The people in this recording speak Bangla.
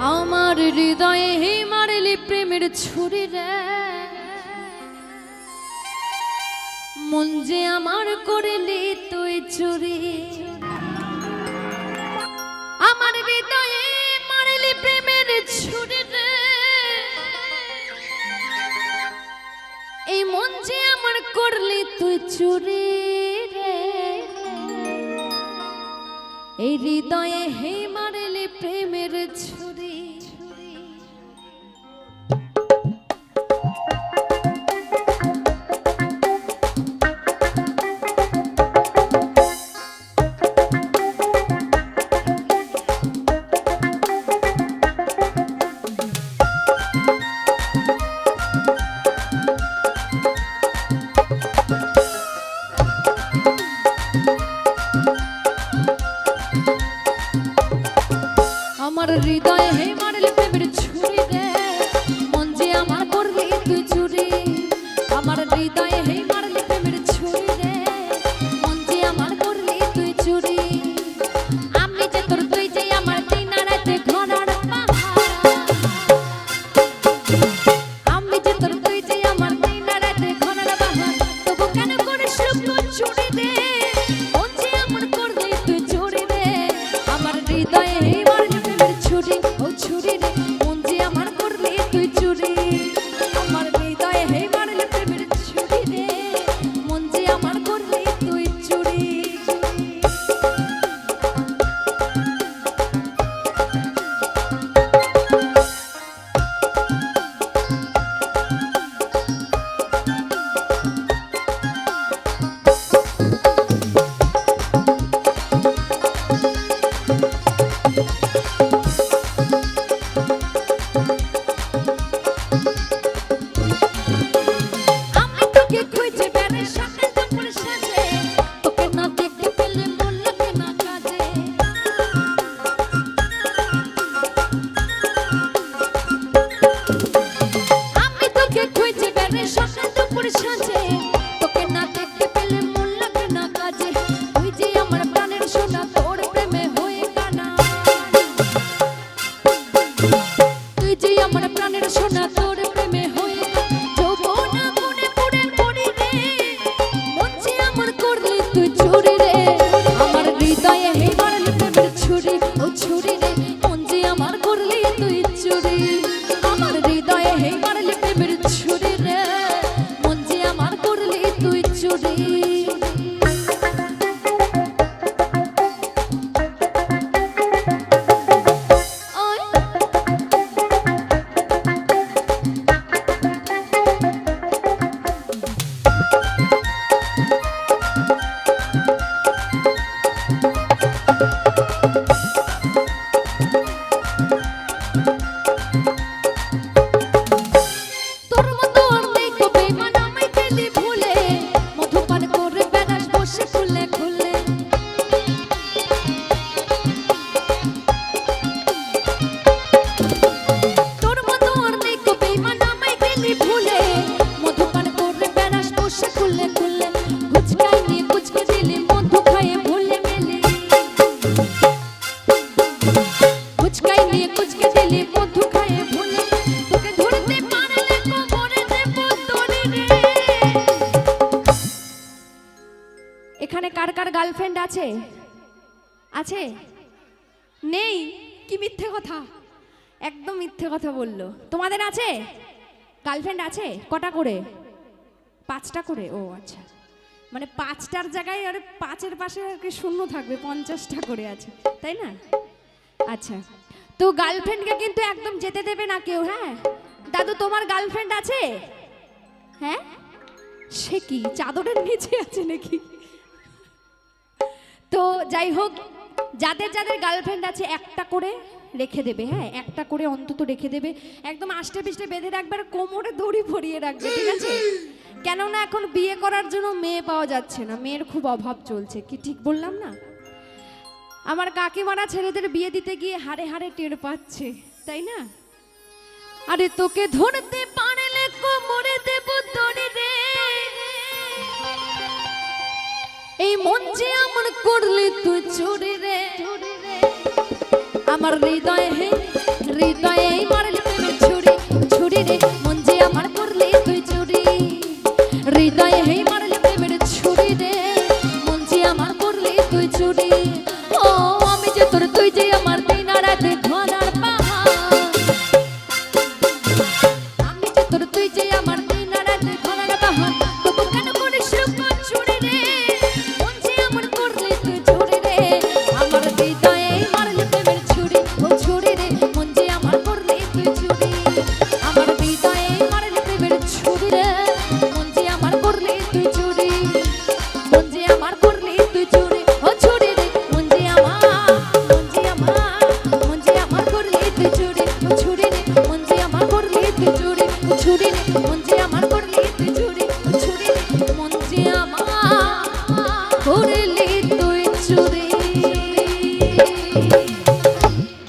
আমার হৃদয়ে হে মারলি প্রেমের ছুরি রে। মন যে আমার করলি তুই চুরি। আমার হৃদয়ে মারলি প্রেমের ছুরি রে। এই মন যে আমার করলি তুই চুরি রে। এই হৃদয়ে হে মারলি প্রেমের ছুরি। আমার এখানে কার কার গার্লফ্রেন্ড আছে? আছে? নেই? কি মিথ্যে কথা? একদম মিথ্যে কথা বলল। তোমাদের আছে? গার্লফ্রেন্ড আছে? কটা করে? পাঁচটা করে? ও আচ্ছা। মানে পাঁচটার জায়গায় আর পাঁচের পাশে আর কি শূন্য থাকবে, পঞ্চাশটা করে আছে। তাই না? আচ্ছা। তো গার্লফ্রেন্ডকে কিন্তু একদম যেতে দেবে না কেউ হ্যাঁ? দাদু, তোমার গার্লফ্রেন্ড আছে? হ্যাঁ? সে কি, চাদরের নিচে আছে নাকি? তো যাই হোক, যাদের যাদের গার্লফ্রেন্ড আছে, একটা করে রেখে দেবে হ্যাঁ? একটা করে অন্তত রেখে দেবে। একদম আষ্টে পিষ্টে বেঁধে রাখবে আর কোমরে দড়ি ভরিয়ে রাখবে, ঠিক আছে? কেননা এখন বিয়ে করার জন্য মেয়ে পাওয়া যাচ্ছে না, মেয়ের খুব অভাব চলছে, কি ঠিক বললাম না? আমার কাকিমারা ছেলেদের বিয়ে দিতে গিয়ে হারে হারে টের পাচ্ছে, তাই না? আরে তোকে ধরতে পারলে কোমরে দেব দড়ি রে। এই মন যে আমার করলে তুই চুরি রে। আমার হৃদয় হে এই 그 추리는 문제야. 말